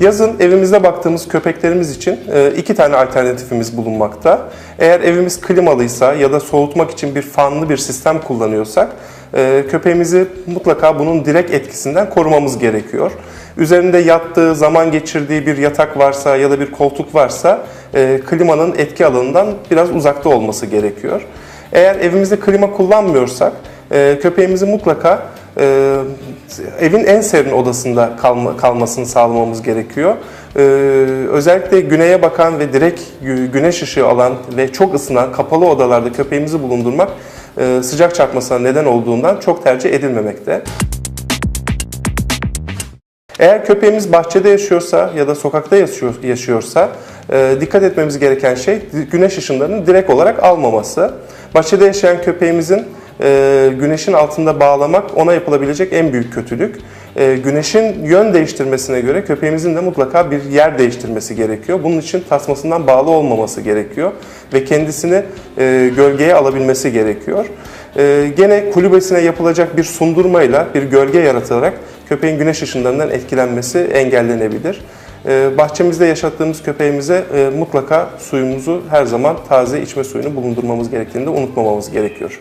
Yazın evimizde baktığımız köpeklerimiz için e, iki tane alternatifimiz bulunmakta. Eğer evimiz klimalıysa ya da soğutmak için bir fanlı bir sistem kullanıyorsak e, köpeğimizi mutlaka bunun direkt etkisinden korumamız gerekiyor. Üzerinde yattığı, zaman geçirdiği bir yatak varsa ya da bir koltuk varsa e, klimanın etki alanından biraz uzakta olması gerekiyor. Eğer evimizde klima kullanmıyorsak e, köpeğimizi mutlaka e, evin en serin odasında kalma, kalmasını sağlamamız gerekiyor. E, özellikle güneye bakan ve direkt gü- güneş ışığı alan ve çok ısınan kapalı odalarda köpeğimizi bulundurmak e, sıcak çarpmasına neden olduğundan çok tercih edilmemekte. Eğer köpeğimiz bahçede yaşıyorsa ya da sokakta yaşıyor, yaşıyorsa e, dikkat etmemiz gereken şey güneş ışınlarını direkt olarak almaması. Bahçede yaşayan köpeğimizin e, güneşin altında bağlamak ona yapılabilecek en büyük kötülük. E, güneşin yön değiştirmesine göre köpeğimizin de mutlaka bir yer değiştirmesi gerekiyor. Bunun için tasmasından bağlı olmaması gerekiyor ve kendisini e, gölgeye alabilmesi gerekiyor. E, gene kulübesine yapılacak bir sundurmayla bir gölge yaratılarak köpeğin güneş ışınlarından etkilenmesi engellenebilir. Ee, Bahçemizde yaşattığımız köpeğimize e, mutlaka suyumuzu her zaman taze içme suyunu bulundurmamız gerektiğini de unutmamamız gerekiyor.